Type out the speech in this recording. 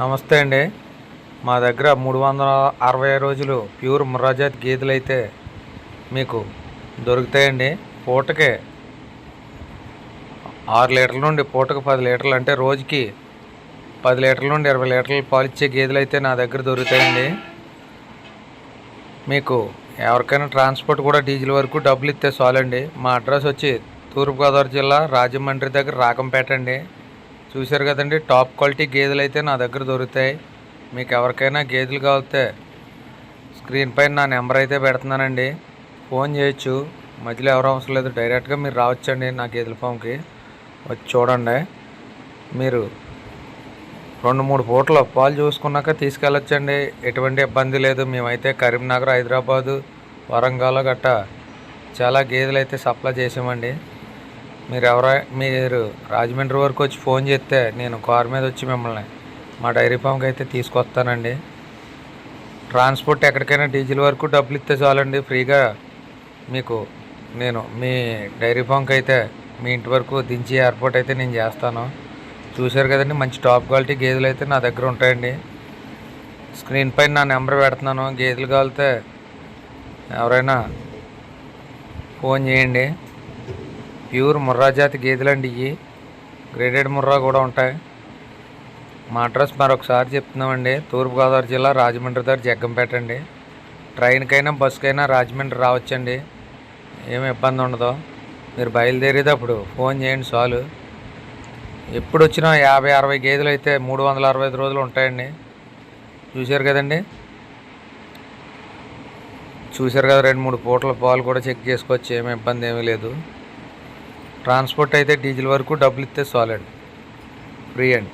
నమస్తే అండి. మా దగ్గర మూడు వందల అరవై రోజులు ప్యూర్ ముర్రాజాతి గేదెలు అయితే మీకు దొరుకుతాయండి. పూటకే ఆరు లీటర్ల నుండి పూటకు పది లీటర్లు అంటే రోజుకి పది లీటర్ల నుండి ఇరవై లీటర్లు పాలిచ్చే ఇచ్చే గేదెలు అయితే నా దగ్గర దొరుకుతాయండి. మీకు ఎవరికైనా ట్రాన్స్పోర్ట్ కూడా డీజిల్ వరకు డబ్బులు ఇస్తే చాలండి. మా అడ్రస్ వచ్చి తూర్పుగోదావరి జిల్లా రాజమండ్రి దగ్గర రాకంపేట అండి. చూశారు కదండి టాప్ క్వాలిటీ గేదెలు అయితే నా దగ్గర దొరుకుతాయి. మీకు ఎవరికైనా గేదెలు కావాలితే స్క్రీన్ పైన నా నెంబర్ అయితే పెడుతున్నానండి. ఫోన్ చేయొచ్చు మధ్యలో ఎవరు అవసరం లేదు డైరెక్ట్గా మీరు రావచ్చండి నా గేదెల ఫామ్కి. వచ్చి చూడండి. మీరు రెండు మూడు పూటల పాలు చూసుకున్నాక తీసుకెళ్ళొచ్చండి. ఎటువంటి ఇబ్బంది లేదు. మేమైతే కరీంనగర్ హైదరాబాదు వరంగల్ గట్ట చాలా గేదెలు అయితే సప్లై చేసామండి. మీరు ఎవరై మీరు రాజమండ్రి వరకు వచ్చి ఫోన్ చేస్తే నేను కార్ మీద వచ్చి మిమ్మల్ని మా డైరీ ఫామ్కి అయితే తీసుకొస్తానండి. ట్రాన్స్పోర్ట్ ఎక్కడికైనా డీజిల్ వరకు డబ్బులు ఇస్తే చాలండి. ఫ్రీగా మీకు నేను మీ డైరీ ఫామ్కి అయితే మీ ఇంటి వరకు దించి ఎయిర్పోర్ట్ అయితే నేను చేస్తాను. చూశారు కదండి మంచి టాప్ క్వాలిటీ గేదెలు అయితే నా దగ్గర ఉంటాయండి. స్క్రీన్ పైన నా నెంబర్ పెడుతున్నాను. గేదెలు కాలితే ఎవరైనా ఫోన్ చేయండి. ప్యూర్ ముర్రా జాతి గేదెలు అండి ఇవి గ్రేడెడ్ ముర్రా కూడా ఉంటాయి. మా అడ్రస్ మరొకసారి చెప్తున్నామండి. తూర్పుగోదావరి జిల్లా రాజమండ్రి దగ్గర జగ్గంపేట అండి. ట్రైన్కైనా బస్సుకైనా రాజమండ్రి రావచ్చండి. ఏమి ఇబ్బంది ఉండదు. మీరు బయలుదేరేటప్పుడు ఫోన్ చేయండి చాలు. ఎప్పుడు వచ్చినా యాభై అరవై గేదెలు అయితే మూడు వందల అరవై ఐదు రోజులు ఉంటాయండి. చూశారు కదండి? చూశారు కదా రెండు మూడు పూటల పాలు కూడా చెక్ చేసుకోవచ్చు. ఏమి ఇబ్బంది ఏమీ లేదు. ట్రాన్స్పోర్ట్ అయితే డీజిల్ వరకు డబ్బులు ఇస్తే చాలండి. ఫ్రీ అండి.